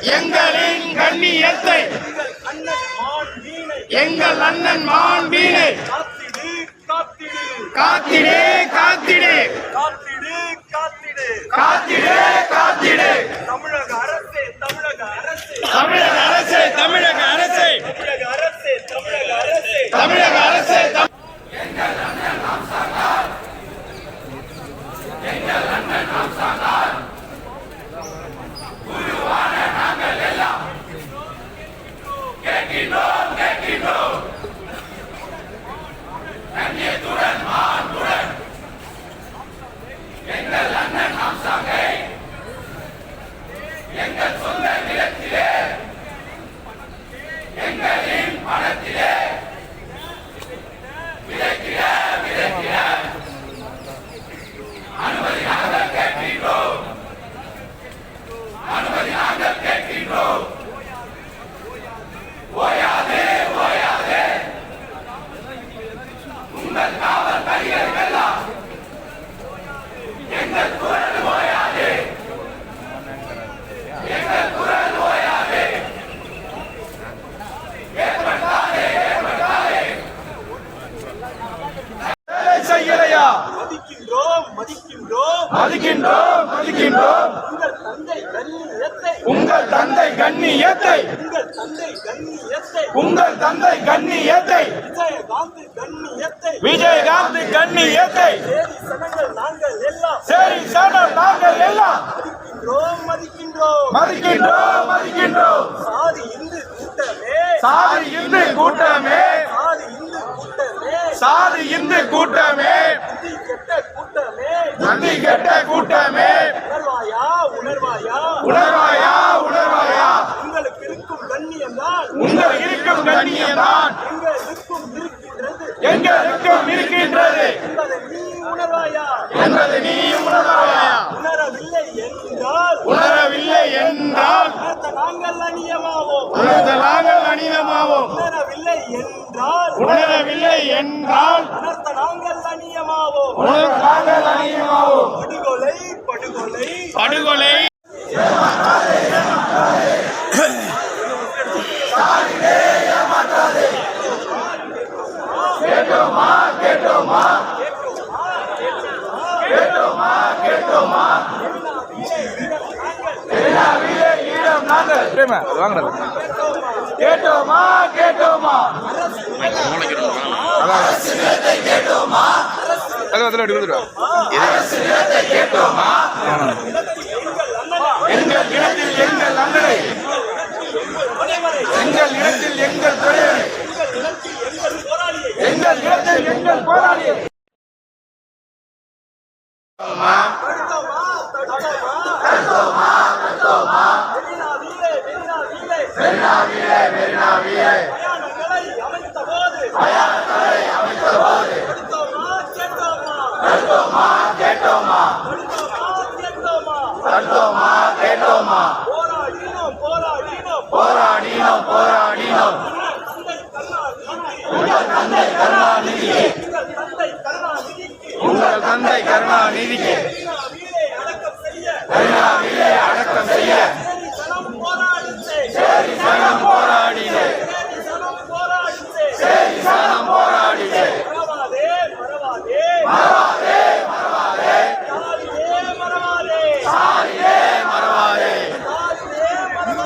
எங்களின் கண்ணியத்தை எங்கள் அண்ணன் மான் வீணை. காத்திடே காத்திடு. காத்திடு காத்திடே. காத்திடே மதிக்கின்றோம் மதிக்கின்றோம். உங்கள் தந்தை கண்ணியத்தை உங்கள் தந்தை கண்ணியத்தை உங்கள் தந்தை கண்ணியத்தை உங்கள் தந்தை கண்ணியத்தை விஜயகாந்த் கண்ணியத்தை சேரி சனங்கள் நாங்கள் எல்லாம். சரி சனம் நாங்கள் எல்லாம். மதிக்கின்றோம். மதிக்கின்றோம் மதிக்கின்றோம். சாதி இந்து கூட்டமே. சாதி இந்து கூட்டமே. சாதி இந்து கூட்டமே. சாதி இந்து கூட்டமே. புத்தி கெட்ட கூட்டமே. நந்தி கெட்ட கூட்டமே. உணர்வாயா உணர்வாயா? உணர்வாயா உணர்வாயா? உங்களுக்கு இருக்கும் கண்ணியம் தான். உங்கள் இருக்கும் கண்ணியம்தான் எங்களுக்கும் இருக்கின்றது. எங்களுக்கும் இருக்கின்றது. என்பதை நீ உணர்வாயா? என்பதை நீ உணர்வாயா? உணரவில்லை என்றால். உணரவில்லை என்றால். அடுத்த நாங்கள் அநியமாவோம் உணர்ந்த நாங்கள் அநியமாவோம் உணரவில்லை என்றால். உணரவில்லை என்றால். அனர்த்த நாங்கள் அநியமாவோம் உணர்ந்த நாங்கள் கேட்டோமா? கேட்டோமா. ஈழம் நாங்கள் கேட்டோமா. கேட்டோமா கேட்டோமா எங்கள் இடத்தில் எங்கள் அண்ணனை. எங்கள் இடத்தில் எங்கள் தலைவரை எங்கள் இடத்தில் எங்கள் போராளியை. வீரே வெறினா வீரே பயானங்களை அமைத்த போது கேட்டோமா கேட்டோமா போராடினோம் போராடினோம் போராடினோம் உங்கள் தந்தை கருணாநிதிக்கு உங்கள் தந்தை கருணாநிதிக்கு கருணாநிதி